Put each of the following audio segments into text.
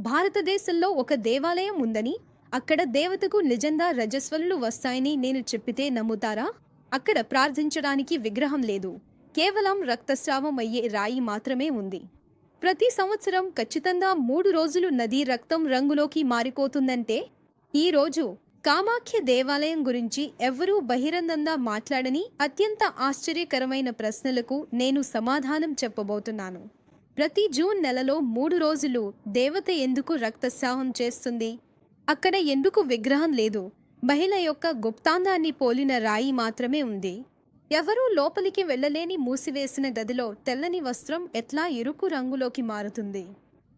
భారతదేశంలో ఒక దేవాలయం ఉందని అక్కడ దేవతకు నిజంగా రజస్వలులు వస్తాయని నేను చెప్పితే నమ్ముతారా? అక్కడ ప్రార్థించడానికి విగ్రహం లేదు. కేవలం రక్తస్రావం అయ్యే రాయి మాత్రమే ఉంది. ప్రతి సంవత్సరం ఖచ్చితంగా మూడు రోజులు నది రక్తం రంగులోకి మారిపోతుందంటే ఈ రోజు కామాఖ్య దేవాలయం గురించి ఎవరూ బహిరంగంగా మాట్లాడని అత్యంత ఆశ్చర్యకరమైన ప్రశ్నలకు నేను సమాధానం చెప్పబోతున్నాను. ప్రతి జూన్ నెలలో మూడు రోజులు దేవత ఎందుకు రక్తస్రావం చేస్తుంది? అక్కడ ఎందుకు విగ్రహం లేదు? మహిళ యొక్క గుప్తాంగాన్ని పోలిన రాయి మాత్రమే ఉంది. ఎవరూ లోపలికి వెళ్ళలేని మూసివేసిన గదిలో తెల్లని వస్త్రం ఎట్లా ఎరుపు రంగులోకి మారుతుంది?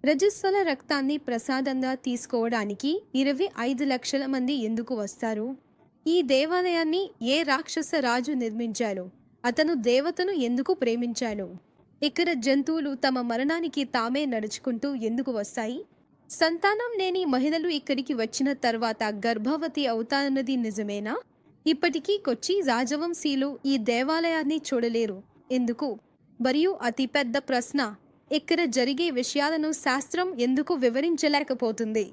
రజస్వల రక్తాన్ని ప్రసాదంగా తీసుకోవడానికి ఇరవై ఐదు లక్షల మంది ఎందుకు వస్తారు? ఈ దేవాలయాన్ని ఏ రాక్షస రాజు నిర్మించాడు? అతను దేవతను ఎందుకు ప్రేమించాడు? ఇక్కడ జంతువులు తమ మరణానికి తామే నడుచుకుంటూ ఎందుకు వస్తాయి? సంతానం లేని మహిళలు ఇక్కడికి వచ్చిన తర్వాత గర్భవతి అవుతానన్నది నిజమేనా? ఇప్పటికీ కొచ్చి రాజవంశీలు ఈ దేవాలయాన్ని చూడలేరు. ఎందుకు? మరియు అతిపెద్ద ప్రశ్న ఇక్కడ జరిగే విషయాలను శాస్త్రం ఎందుకు వివరించలేకపోతుంది?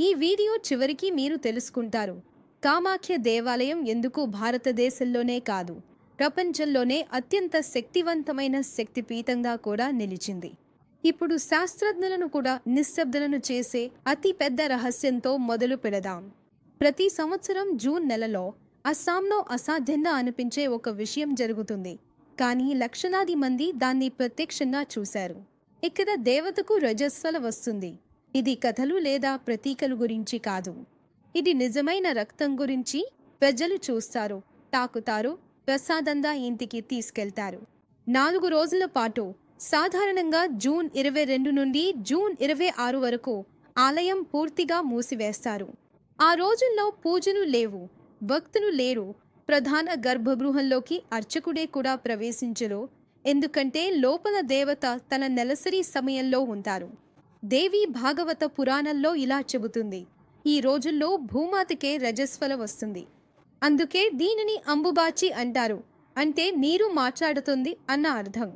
ఈ వీడియో చివరికి మీరు తెలుసుకుంటారు. కామాఖ్య దేవాలయం ఎందుకు భారతదేశంలోనే కాదు? ప్రపంచంలోనే అత్యంత శక్తివంతమైన శక్తిపీఠంగా కూడా నిలిచింది. ఇప్పుడు శాస్త్రజ్ఞులను కూడా నిశ్శబ్దలను చేసే అతి పెద్ద రహస్యంతో మొదలు పెడదాం. ప్రతి సంవత్సరం జూన్ నెలలో అస్సాంలో అసాధ్యంగా అనిపించే ఒక విషయం జరుగుతుంది. కానీ లక్షలాది మంది దాన్ని ప్రత్యక్షంగా చూశారు. ఇక్కడ దేవతకు రజస్వల వస్తుంది. ఇది కథలు లేదా ప్రతీకలు గురించి కాదు. ఇది నిజమైన రక్తం గురించి ప్రజలు చూస్తారు తాకుతారు ప్రసాదంగా ఇంటికి తీసుకెళ్తారు. నాలుగు రోజుల పాటు సాధారణంగా జూన్ ఇరవై రెండు నుండి జూన్ ఇరవై ఆరు వరకు ఆలయం పూర్తిగా మూసివేస్తారు. ఆ రోజుల్లో పూజలు లేవు భక్తులు లేరు ప్రధాన గర్భగృహంలోకి అర్చకుడే కూడా ప్రవేశించరు ఎందుకంటే లోపల దేవత తన నెలసరి సమయంలో ఉంటారు. దేవి భాగవత పురాణంలో ఇలా చెబుతుంది ఈ రోజుల్లో భూమాతకే రజస్వల వస్తుంది. అందుకే దీనిని అంబుబాచి అంటారు. అంటే నీరు మాట్లాడుతుంది అన్న అర్థం.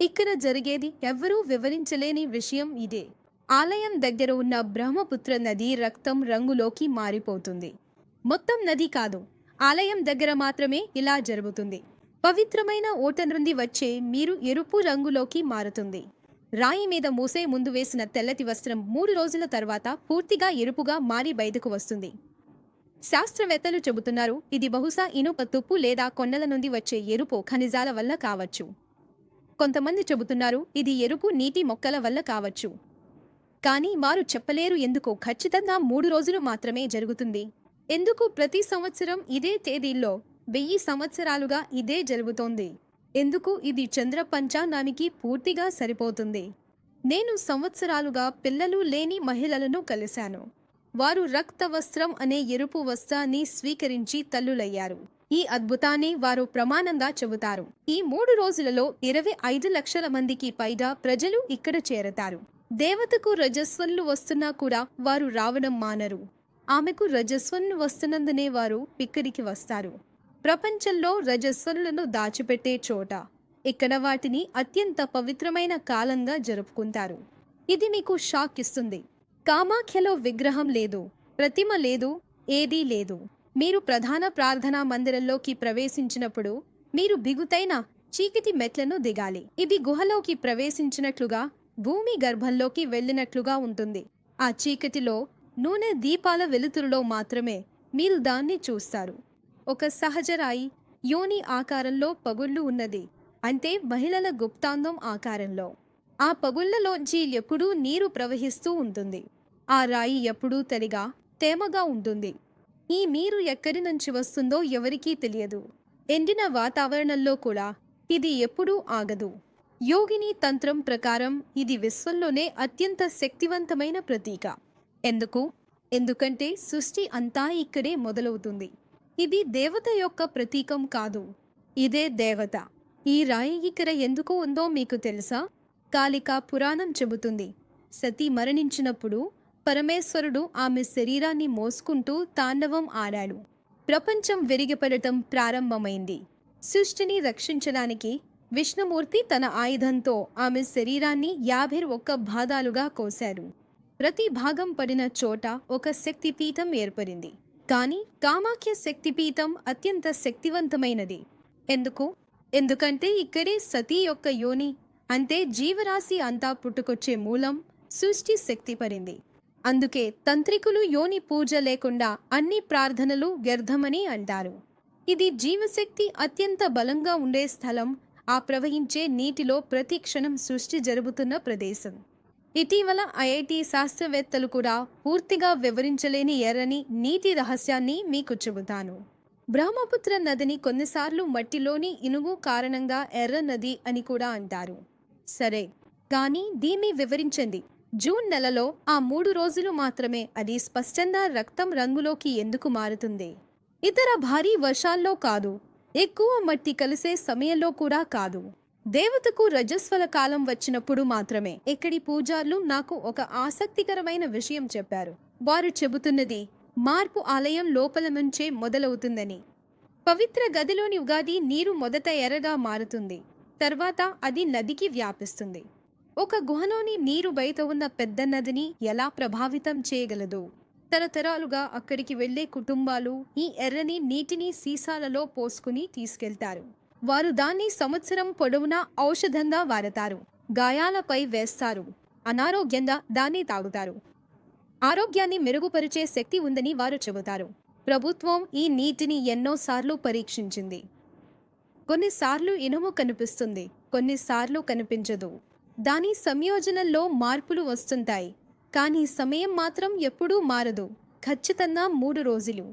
ఇక్కడ జరిగేది ఎవ్వరూ వివరించలేని విషయం ఇదే. ఆలయం దగ్గర ఉన్న బ్రహ్మపుత్ర నది రక్తం రంగులోకి మారిపోతుంది. మొత్తం నది కాదు ఆలయం దగ్గర మాత్రమే ఇలా జరుగుతుంది. పవిత్రమైన ఓట నుండి వచ్చే మీరు ఎరుపు రంగులోకి మారుతుంది. రాయి మీద మూసే ముందు వేసిన తెల్లటి వస్త్రం మూడు రోజుల తర్వాత పూర్తిగా ఎరుపుగా మారి బయటకు వస్తుంది. శాస్త్రవేత్తలు చెబుతున్నారు ఇది బహుశా ఇనుప తుప్పు లేదా కొండల నుండి వచ్చే ఎరుపు ఖనిజాల వల్ల కావచ్చు. కొంతమంది చెబుతున్నారు ఇది ఎరుపు నీటి మొక్కల వల్ల కావచ్చు. కానీ వారు చెప్పలేరు ఎందుకో ఖచ్చితంగా మూడు రోజులు మాత్రమే జరుగుతుంది. ఎందుకు ప్రతి సంవత్సరం ఇదే తేదీల్లో వెయ్యి సంవత్సరాలుగా ఇదే జరుగుతోంది? ఎందుకు ఇది చంద్ర పంచాంగానికి పూర్తిగా సరిపోతుంది? నేను సంవత్సరాలుగా పిల్లలు లేని మహిళలను కలిశాను. వారు రక్త వస్త్రం అనే ఎరుపు వస్త్రాన్ని స్వీకరించి తల్లులయ్యారు. ఈ అద్భుతాన్ని వారు ప్రమాణంగా చెబుతారు. ఈ మూడు రోజులలో ఇరవై ఐదు లక్షల మందికి పైగా ప్రజలు ఇక్కడ చేరతారు. దేవతకు రజస్వన్లు వస్తున్నా కూడా వారు రావడం మానరు. ఆమెకు రజస్వన్లు వస్తున్నందునే వారు ఇక్కడికి వస్తారు. ప్రపంచంలో రజస్వనులను దాచిపెట్టే చోట ఇక్కడ వాటిని అత్యంత పవిత్రమైన కాలంగా జరుపుకుంటారు. ఇది మీకు షాక్ ఇస్తుంది. కామాఖ్యలో విగ్రహం లేదు ప్రతిమ లేదు ఏదీ లేదు. మీరు ప్రధాన ప్రార్థనా మందిరంలోకి ప్రవేశించినప్పుడు మీరు బిగుతైన చీకటి మెట్లను దిగాలి. ఇది గుహలోకి ప్రవేశించినట్లుగా భూమి గర్భంలోకి వెళ్ళినట్లుగా ఉంటుంది. ఆ చీకటిలో నూనె దీపాల వెలుతురులో మాత్రమే మీరు దాన్ని చూస్తారు. ఒక సహజరాయి యోని ఆకారంలో పగుళ్ళు ఉన్నది. అంటే మహిళల గుప్తాంగం ఆకారంలో. ఆ పగుళ్ళలోంచి ఎప్పుడూ నీరు ప్రవహిస్తూ ఉంటుంది. ఆ రాయి ఎప్పుడూ తడిగా తేమగా ఉంటుంది. ఈ నీరు ఎక్కడి నుంచి వస్తుందో ఎవరికీ తెలియదు. ఎండిన వాతావరణంలో కూడా ఇది ఎప్పుడూ ఆగదు. యోగిని తంత్రం ప్రకారం ఇది విశ్వంలోనే అత్యంత శక్తివంతమైన ప్రతీక. ఎందుకు? ఎందుకంటే సృష్టి అంతా ఇక్కడే మొదలవుతుంది. ఇది దేవత యొక్క ప్రతీకం కాదు. ఇదే దేవత. ఈ రాయి ఇక్కడ ఎందుకు ఉందో మీకు తెలుసా? కాళికా పురాణం చెబుతుంది. సతీ మరణించినప్పుడు పరమేశ్వరుడు ఆమె శరీరాన్ని మోసుకుంటూ తాండవం ఆడాడు. ప్రపంచం విరిగిపడటం ప్రారంభమైంది. సృష్టిని రక్షించడానికి విష్ణుమూర్తి తన ఆయుధంతో ఆమె శరీరాన్ని యాభై ఒక్క భాగాలుగా కోశారు. ప్రతి భాగం పడిన చోట ఒక శక్తిపీఠం ఏర్పడింది. కానీ కామాఖ్య శక్తిపీఠం అత్యంత శక్తివంతమైనది. ఎందుకు? ఎందుకంటే ఇక్కడే సతీ యొక్క యోని అంటే జీవరాశి అంతా పుట్టుకొచ్చే మూలం సృష్టి శక్తి పరింది అందుకే తంత్రికులు యోని పూజ లేకుండా అన్ని ప్రార్థనలు వ్యర్థమని అంటారు. ఇది జీవశక్తి అత్యంత బలంగా ఉండే స్థలం ఆ ప్రవహించే నీటిలో ప్రతి క్షణం సృష్టి జరుగుతున్న ప్రదేశం. ఇటీవల ఐఐటి శాస్త్రవేత్తలు కూడా పూర్తిగా వివరించలేని ఎర్రని నీటి రహస్యాన్ని మీకు చెబుతాను. బ్రహ్మపుత్ర నదిని కొన్నిసార్లు మట్టిలోని ఇనుగు కారణంగా ఎర్ర నది అని కూడా అంటారు. సరే కానీ దీన్ని వివరించండి జూన్ నెలలో ఆ మూడు రోజులు మాత్రమే అది స్పష్టంగా రక్తం రంగులోకి ఎందుకు మారుతుంది? ఇతర భారీ వర్షాల్లో కాదు ఎక్కువ మట్టి కలిసే సమయంలో కూడా కాదు. దేవతకు రజస్వల కాలం వచ్చినప్పుడు మాత్రమే ఇక్కడి పూజార్లు నాకు ఒక ఆసక్తికరమైన విషయం చెప్పారు. వారు చెబుతున్నది మార్పు ఆలయం లోపల నుంచే మొదలవుతుందని. పవిత్ర గదిలోని ఉగాది నీరు మొదట ఎర్రగా మారుతుంది. తర్వాత అది నదికి వ్యాపిస్తుంది. ఒక గుహలోని నీరు బయట ఉన్న పెద్ద నదిని ఎలా ప్రభావితం చేయగలదు? తరతరాలుగా అక్కడికి వెళ్ళే కుటుంబాలు ఈ ఎర్రని నీటిని సీసాలలో పోసుకుని తీసుకెళ్తారు. వారు దాన్ని సంవత్సరం పొడవునా ఔషధంగా వాడతారు. గాయాలపై వేస్తారు. అనారోగ్యంగా దాన్ని తాగుతారు. ఆరోగ్యాన్ని మెరుగుపరిచే శక్తి ఉందని వారు చెబుతారు. ప్రభుత్వం ఈ నీటిని ఎన్నోసార్లు పరీక్షించింది. కొన్నిసార్లు ఇనుము కనిపిస్తుంది కొన్నిసార్లు కనిపించదు. దాని సంయోజనంలో మార్పులు వస్తుంటాయి కానీ సమయం మాత్రం ఎప్పుడూ మారదు ఖచ్చితంగా మూడు రోజులు.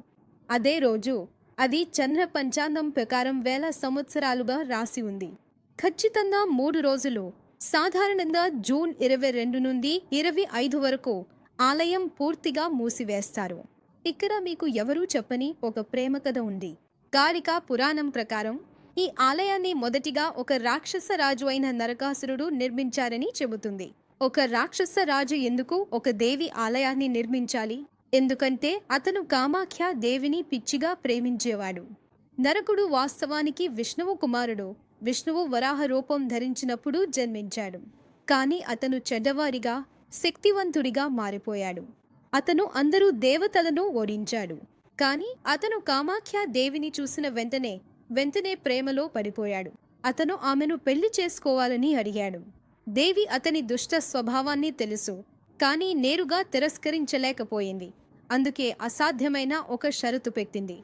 అదే రోజు అది చంద్ర పంచాంగం ప్రకారం వేల సంవత్సరాలుగా రాసి ఉంది. ఖచ్చితంగా మూడు రోజులు సాధారణంగా జూన్ ఇరవై రెండు నుండి ఇరవై ఐదు వరకు ఆలయం పూర్తిగా మూసివేస్తారు. ఇక్కడ మీకు ఎవరూ చెప్పని ఒక ప్రేమ కథ ఉంది. కారిక పురాణం ప్రకారం ఈ ఆలయాన్ని మొదటిగా ఒక రాక్షస రాజు అయిన నరకాసురుడు నిర్మించారని చెబుతుంది. ఒక రాక్షస రాజు ఎందుకు ఒక దేవి ఆలయాన్ని నిర్మించాలి? ఎందుకంటే అతను కామాఖ్య దేవిని పిచ్చిగా ప్రేమించేవాడు. నరకుడు వాస్తవానికి విష్ణువు కుమారుడు. విష్ణువు వరాహ రూపం ధరించినప్పుడు జన్మించాడు. కానీ అతను చెడ్డవారిగా శక్తివంతుడిగా మారిపోయాడు. అతను అందరూ దేవతలను ఓడించాడు. కానీ అతను కామాఖ్య దేవిని చూసిన వెంటనే వెంటనే ప్రేమలో పడిపోయాడు. అతను ఆమెను పెళ్ళి చేసుకోవాలని అడిగాడు. దేవి అతని దుష్ట స్వభావాన్ని తెలుసు కానీ నేరుగా తిరస్కరించలేకపోయింది. అందుకే అసాధ్యమైన ఒక షరతు పెట్టింది.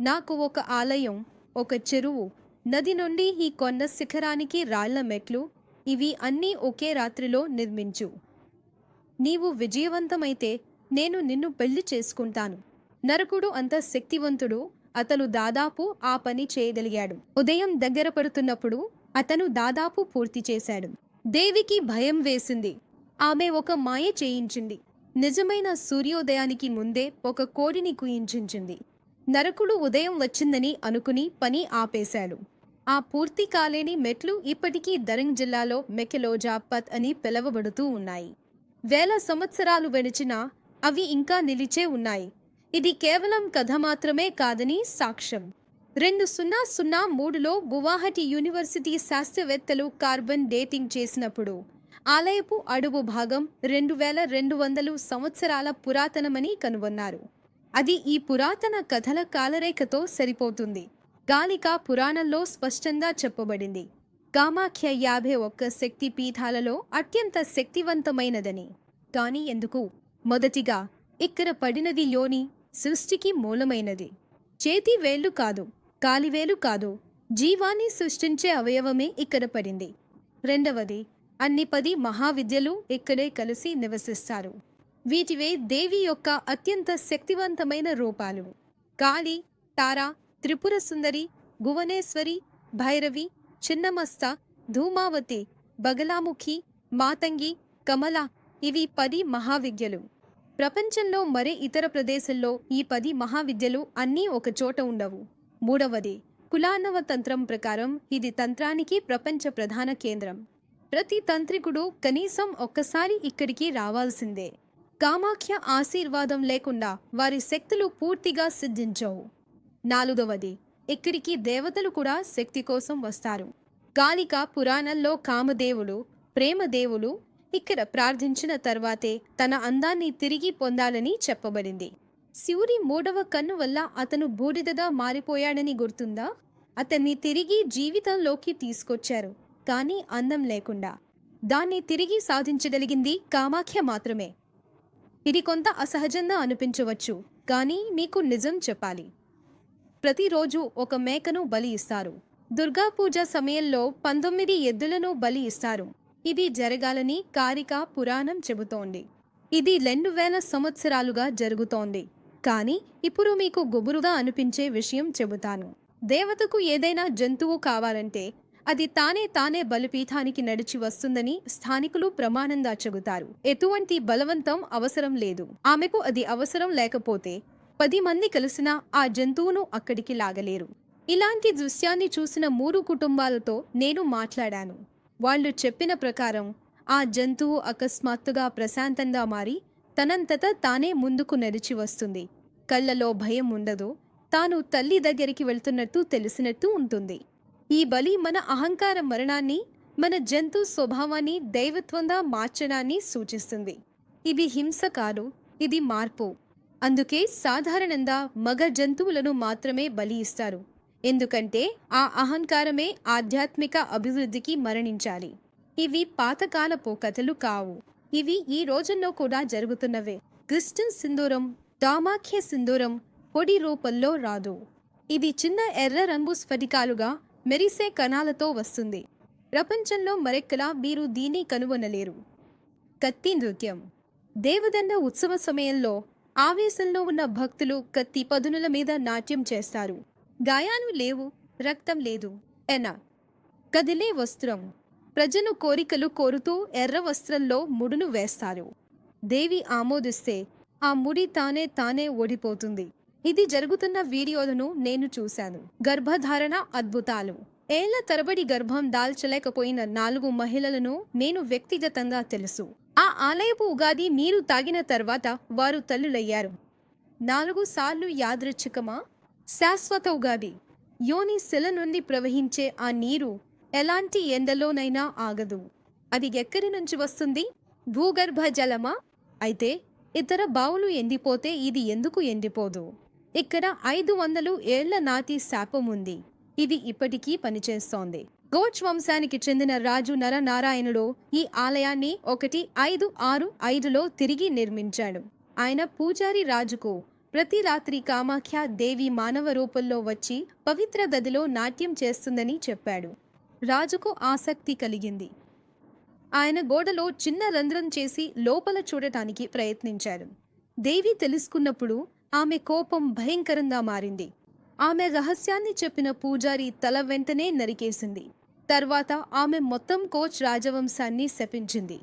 నాకు ఒక ఆలయం ఒక చెరువు నది నుండి ఈ కొండ శిఖరానికి రాళ్ళ మెట్లు ఇవి అన్నీ ఒకే రాత్రిలో నిర్మించు. నీవు విజయవంతమైతే నేను నిన్ను పెళ్ళి చేసుకుంటాను. నరకుడు అంత శక్తివంతుడు అతను దాదాపు ఆ పని చేయగలిగాడు. ఉదయం దగ్గర పడుతున్నప్పుడు అతను దాదాపు పూర్తి చేశాడు. దేవికి భయం వేసింది. ఆమె ఒక మాయ చేయించింది. నిజమైన సూర్యోదయానికి ముందే ఒక కోడిని కుయించింది నరకుడు ఉదయం వచ్చిందని అనుకుని పని ఆపేశాడు. ఆ పూర్తి కాలేని మెట్లు ఇప్పటికీ దరంగ్ జిల్లాలో మెకెలోజాపత్ అని పిలవబడుతూ ఉన్నాయి. వేల సంవత్సరాలు వెడిచినా అవి ఇంకా నిలిచే ఉన్నాయి. ఇది కేవలం కథ మాత్రమే కాదని సాక్ష్యం. రెండు సున్నా సున్నా మూడులో గువాహటి యూనివర్సిటీ శాస్త్రవేత్తలు కార్బన్ డేటింగ్ చేసినప్పుడు ఆలయపు అడుగు భాగం రెండు వేల రెండు వందలు సంవత్సరాల పురాతనమని కనుగొన్నారు. అది ఈ పురాతన కథల కాలరేఖతో సరిపోతుంది. గాలిక పురాణంలో స్పష్టంగా చెప్పబడింది. కామాఖ్య యాభై ఒక్క శక్తి పీఠాలలో అత్యంత శక్తివంతమైనదని. కానీ ఎందుకు? మొదటిగా ఇక్కడ పడినది యోని సృష్టికి మూలమైనది. చేతి వేళ్ళు కాదు కాలివేలు కాదు జీవాన్ని సృష్టించే అవయవమే ఇక్కడ పడింది. రెండవది అన్ని పది మహావిద్యలు ఇక్కడే కలిసి నివసిస్తారు. వీటివే దేవి యొక్క అత్యంత శక్తివంతమైన రూపాలు. కాళి తార త్రిపుర సుందరి భువనేశ్వరి భైరవి చిన్నమస్త ధూమావతి బగలాముఖి మాతంగి కమల ఇవి పది మహావిద్యలు. ప్రపంచంలో మరే ఇతర ప్రదేశంలో ఈ పది మహావిద్యలు అన్నీ ఒక చోట ఉండవు. మూడవది కులానవ తంత్రం ప్రకారం ఇది తంత్రానికి ప్రపంచ ప్రధాన కేంద్రం. ప్రతి తంత్రికుడు కనీసం ఒక్కసారి ఇక్కడికి రావాల్సిందే. కామాఖ్య ఆశీర్వాదం లేకుండా వారి శక్తులు పూర్తిగా సిద్ధించవు. నాలుగవది ఇక్కడికి దేవతలు కూడా శక్తి కోసం వస్తారు. కాళిక పురాణంలో కామదేవుడు ప్రేమదేవులు ఇక్కడ ప్రార్థించిన తర్వాతే తన అందాన్ని తిరిగి పొందాలని చెప్పబడింది. శివుడి మూడవ కన్ను వల్ల అతను బూడిదగా మారిపోయాడని గుర్తుందా? అతన్ని తిరిగి జీవితంలోకి తీసుకొచ్చారు కానీ అందం లేకుండా. దాన్ని తిరిగి సాధించగలిగింది కామాఖ్య మాత్రమే. ఇది కొంత అసహజంగా అనిపించవచ్చు కానీ మీకు నిజం చెప్పాలి. ప్రతిరోజు ఒక మేకను బలి ఇస్తారు. దుర్గా పూజ సమయంలో పంతొమ్మిది ఎద్దులను బలి ఇస్తారు. ఇది జరగాలని కారిక పురాణం చెబుతోంది. ఇది రెండు వేల సంవత్సరాలుగా జరుగుతోంది. కానీ ఇప్పుడు మీకు గుబురుగా అనిపించే విషయం చెబుతాను. దేవతకు ఏదైనా జంతువు కావాలంటే అది తానే తానే బలిపీఠానికి నడిచి వస్తుందని స్థానికులు ప్రమాణంగా చెబుతారు. ఎటువంటి బలవంతం అవసరం లేదు. ఆమెకు అది అవసరం లేకపోతే పది మంది కలిసినా ఆ జంతువును అక్కడికి లాగలేరు. ఇలాంటి దృశ్యాన్ని చూసిన మూడు కుటుంబాలతో నేను మాట్లాడాను. వాళ్ళు చెప్పిన ప్రకారం ఆ జంతువు అకస్మాత్తుగా ప్రశాంతంగా మారి తనంతట తానే ముందుకు నడిచి వస్తుంది. కళ్ళలో భయం ఉండదు. తాను తల్లి దగ్గరికి వెళ్తున్నట్టు తెలిసినట్టు ఉంటుంది. ఈ బలి మన అహంకార మరణాన్ని మన జంతు స్వభావాన్ని దైవత్వంగా మార్చడాన్ని సూచిస్తుంది. ఇది హింస కాదు ఇది మార్పు. అందుకే సాధారణంగా మగ జంతువులను మాత్రమే బలి ఇస్తారు. ఎందుకంటే ఆ అహంకారమే ఆధ్యాత్మిక అభివృద్ధికి మరణించాలి. ఇవి పాతకాలపు కథలు కావు. ఇవి ఈ రోజుల్లో కూడా జరుగుతున్నవే. క్రిస్టన్ సింధూరం దామాఖ్య సింధూరం పొడి రూపంలో రాదు. ఇది చిన్న ఎర్ర రంగు స్ఫటికాలుగా మెరిసే కణాలతో వస్తుంది. ప్రపంచంలో మరెక్కలా మీరు దీన్ని కనుగొనలేరు. కత్తి నృత్యం. దేవదండ ఉత్సవ సమయంలో ఆవేశంలో ఉన్న భక్తులు కత్తి పదునుల మీద నాట్యం చేస్తారు. గాయాలు లేవు రక్తం లేదు. ఎన. కదిలే వస్త్రం. ప్రజను కోరికలు కోరుతూ ఎర్ర వస్త్రంలో ముడును వేస్తారు. దేవి ఆమోదిస్తే ఆ ముడి తానే తానే ఓడిపోతుంది. ఇది జరుగుతున్న వీడియోలను నేను చూశాను. గర్భధారణ అద్భుతాలు. ఏళ్ళ తరబడి గర్భం దాల్చలేకపోయిన నాలుగు మహిళలను నేను వ్యక్తిగతంగా తెలుసు. ఆ ఆలయపు ఉగాది నీరు తాగిన తర్వాత వారు తల్లులయ్యారు. నాలుగు సార్లు యాదృచ్ఛికమా? శాశ్వత ఉగాది. యోని శిల నుండి ప్రవహించే ఆ నీరు ఎలాంటి ఎండలోనైనా ఆగదు. అది ఎక్కడి నుంచి వస్తుంది? భూగర్భ జలమా? అయితే ఇతర బావులు ఎండిపోతే ఇది ఎందుకు ఎండిపోదు? ఇక్కడ ఐదు వందలు ఏళ్ళ నాటి శాపం ఉంది. ఇది ఇప్పటికీ పనిచేస్తోంది. గోచ్ వంశానికి చెందిన రాజు నరనారాయణుడు ఈ ఆలయాన్ని ఒకటి ఐదు ఆరు ఐదులో తిరిగి నిర్మించాడు. ఆయన పూజారి రాజుకు ప్రతి రాత్రి కామాఖ్య దేవి మానవ రూపంలో వచ్చి పవిత్ర గదిలో నాట్యం చేస్తుందని చెప్పాడు. రాజుకు ఆసక్తి కలిగింది. ఆయన గోడలో చిన్న రంధ్రం చేసి లోపల చూడటానికి ప్రయత్నించారు. దేవి తెలుసుకున్నప్పుడు ఆమె కోపం భయంకరంగా మారింది. ఆమె రహస్యాన్ని చెప్పిన పూజారి తల వెంటనే నరికేసింది. తర్వాత ఆమె మొత్తం కోచ్ రాజవంశాన్ని శపించింది.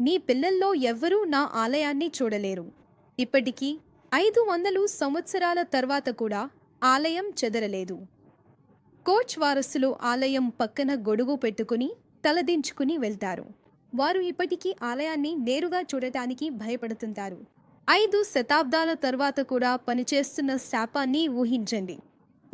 నీ పిల్లల్లో ఎవ్వరూ నా ఆలయాన్ని చూడలేరు. ఇప్పటికీ ఐదు వందలు సంవత్సరాల తర్వాత కూడా ఆలయం చెదరలేదు. కోచ్ వారసులు ఆలయం పక్కన గొడుగు పెట్టుకుని తలదించుకుని వెళ్తారు. వారు ఇప్పటికీ ఆలయాన్ని నేరుగా చూడటానికి భయపడుతుంటారు. ఐదు శతాబ్దాల తర్వాత కూడా పనిచేస్తున్న శాపాన్ని ఊహించండి.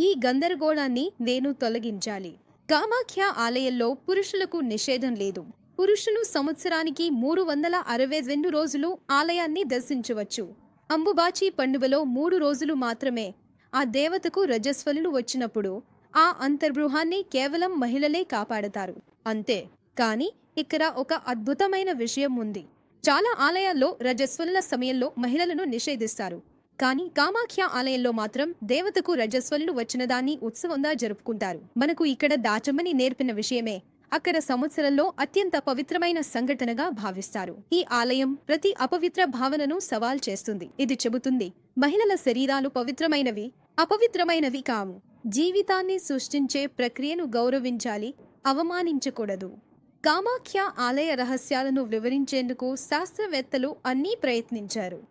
ఈ గందరగోళాన్ని నేను తొలగించాలి. కామాఖ్య ఆలయంలో పురుషులకు నిషేధం లేదు. పురుషులు సంవత్సరానికి మూడు వందల అరవై రెండు రోజులు ఆలయాన్ని దర్శించవచ్చు. అంబుబాచి పండుగలో మూడు రోజులు మాత్రమే ఆ దేవతకు రజస్వలులు వచ్చినప్పుడు ఆ అంతర్గృహాన్ని కేవలం మహిళలే కాపాడతారు. అంతే. కానీ ఇక్కడ ఒక అద్భుతమైన విషయం ఉంది. చాలా ఆలయాల్లో రజస్వలుల సమయంలో మహిళలను నిషేధిస్తారు. కానీ కామాఖ్య ఆలయంలో మాత్రం దేవతకు రజస్వలులు వచ్చిన దాన్ని ఉత్సవంగా జరుపుకుంటారు. మనకు ఇక్కడ దాచమని నేర్పిన విషయమే. అక్కడ సంవత్సరంలో అత్యంత పవిత్రమైన సంఘటనగా భావిస్తారు. ఈ ఆలయం ప్రతి అపవిత్ర భావనను సవాల్ చేస్తుంది. ఇది చెబుతుంది మహిళల శరీరాలు పవిత్రమైనవి అపవిత్రమైనవి కావు. జీవితాన్ని సృష్టించే ప్రక్రియను గౌరవించాలి అవమానించకూడదు. కామాఖ్య ఆలయ రహస్యాలను వివరించేందుకు శాస్త్రవేత్తలు అన్నీ ప్రయత్నించారు.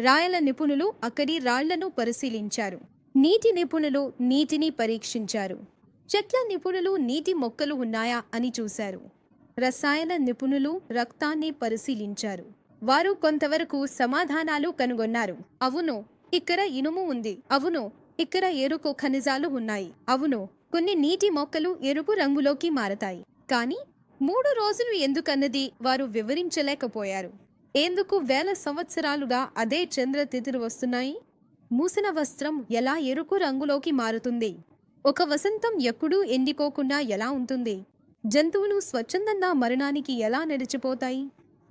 రాయల నిపుణులు అక్కడి రాళ్ళను పరిశీలించారు. నీటి నిపుణులు నీటిని పరీక్షించారు. చెట్ల నిపుణులు నీటి మొక్కలు ఉన్నాయా అని చూశారు. రసాయన నిపుణులు రక్తాన్ని పరిశీలించారు. వారు కొంతవరకు సమాధానాలు కనుగొన్నారు. అవును ఇక్కడ ఇనుము ఉంది. అవును ఇక్కడ ఎరుకు ఖనిజాలు ఉన్నాయి. అవును కొన్ని నీటి మొక్కలు ఎరుపు రంగులోకి మారతాయి. కానీ మూడు రోజులు ఎందుకన్నది వారు వివరించలేకపోయారు. ఎందుకు వేల సంవత్సరాలుగా అదే చంద్ర తిథులు వస్తున్నాయి? మూసిన వస్త్రం ఎలా ఎరుపు రంగులోకి మారుతుంది? ఒక వసంతం ఎప్పుడూ ఎండిపోకుండా ఎలా ఉంటుంది? జంతువులు స్వచ్ఛందంగా మరణానికి ఎలా నడిచిపోతాయి?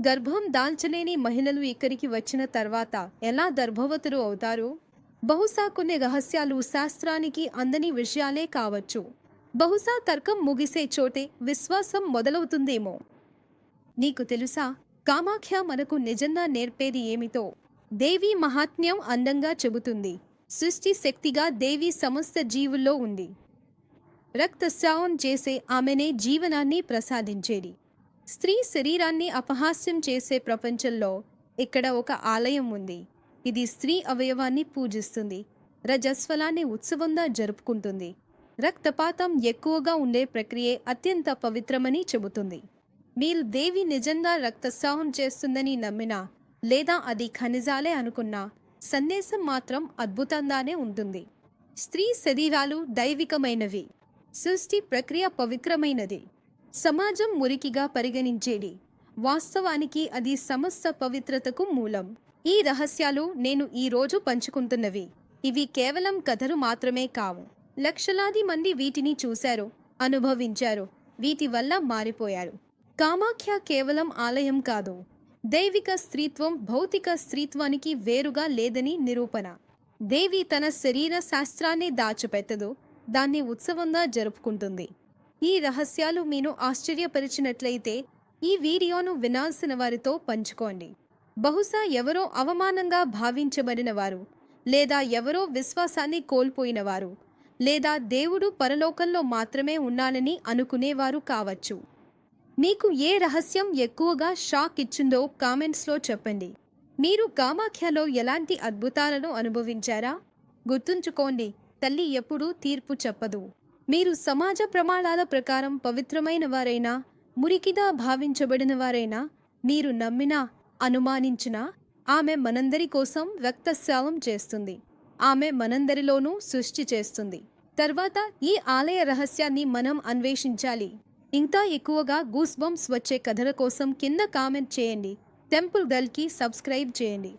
గర్భం దాల్చలేని మహిళలు ఇక్కడికి వచ్చిన తర్వాత ఎలా గర్భవతులు అవుతారు? బహుశా కొన్ని రహస్యాలు శాస్త్రానికి అందని విషయాలే కావచ్చు. బహుశా తర్కం ముగిసే చోటే విశ్వాసం మొదలవుతుందేమో? నీకు తెలుసా? కామాఖ్య మనకు నిజంగా నేర్పేది ఏమిటో? దేవి మహాత్మ్యం అందంగా చెబుతుంది. సృష్టి శక్తిగా దేవి సమస్త జీవుల్లో ఉంది. రక్తస్రావం చేసే ఆమెనే జీవనాన్ని ప్రసాదించేది. స్త్రీ శరీరాన్ని అపహాస్యం చేసే ప్రపంచంలో ఇక్కడ ఒక ఆలయం ఉంది. ఇది స్త్రీ అవయవాన్ని పూజిస్తుంది. రజస్వలాన్ని ఉత్సవంగా జరుపుకుంటుంది. రక్తపాతం ఎక్కువగా ఉండే ప్రక్రియే అత్యంత పవిత్రమని చెబుతుంది. మీరు దేవి నిజంగా రక్తస్రావం చేస్తుందని నమ్మినా లేదా అది ఖనిజాలే అనుకున్నా సందేశం మాత్రం అద్భుతంగానే ఉంటుంది. స్త్రీ శరీరాలు దైవికమైనవి. సృష్టి ప్రక్రియ పవిత్రమైనది. సమాజం మురికిగా పరిగణించేది. వాస్తవానికి అది సమస్త పవిత్రతకు మూలం. ఈ రహస్యాలు నేను ఈరోజు పంచుకుంటున్నవి. ఇవి కేవలం కథలు మాత్రమే కావు. లక్షలాది మంది వీటిని చూశారు అనుభవించారు వీటి వల్ల మారిపోయారు. కామాఖ్య కేవలం ఆలయం కాదు దైవిక స్త్రీత్వం భౌతిక స్త్రీత్వానికి వేరుగా లేదని నిరూపణ. దేవి తన శరీర శాస్త్రాన్ని దాచిపెట్టదు దాన్ని ఉత్సవంగా జరుపుకుంటుంది. ఈ రహస్యాలు మీను ఆశ్చర్యపరిచినట్లయితే ఈ వీడియోను వినాల్సిన వారితో పంచుకోండి. బహుశా ఎవరో అవమానంగా భావించబడిన వారు లేదా ఎవరో విశ్వాసాన్ని కోల్పోయినవారు లేదా దేవుడు పరలోకంలో మాత్రమే ఉన్నానని అనుకునేవారు కావచ్చు. మీకు ఏ రహస్యం ఎక్కువగా షాక్ ఇచ్చిందో కామెంట్స్లో చెప్పండి. మీరు కామాఖ్యలో ఎలాంటి అద్భుతాలను అనుభవించారా? గుర్తుంచుకోండి తల్లి ఎప్పుడూ తీర్పు చెప్పదు. మీరు సమాజ ప్రమాణాల ప్రకారం పవిత్రమైన వారైనా మురికిగా భావించబడిన వారైనా మీరు నమ్మినా అనుమానించినా ఆమె మనందరి కోసం రక్తస్రావం చేస్తుంది. ఆమె మనందరిలోనూ సృష్టి చేస్తుంది. తర్వాత ఈ ఆలయ రహస్యాన్ని మనం అన్వేషించాలి. ఇంకా ఎక్కువగా గూస్ బంప్స్ వచ్చే కథల కోసం కింద కామెంట్ చేయండి. టెంపుల్ గల్కి సబ్స్క్రైబ్ చేయండి.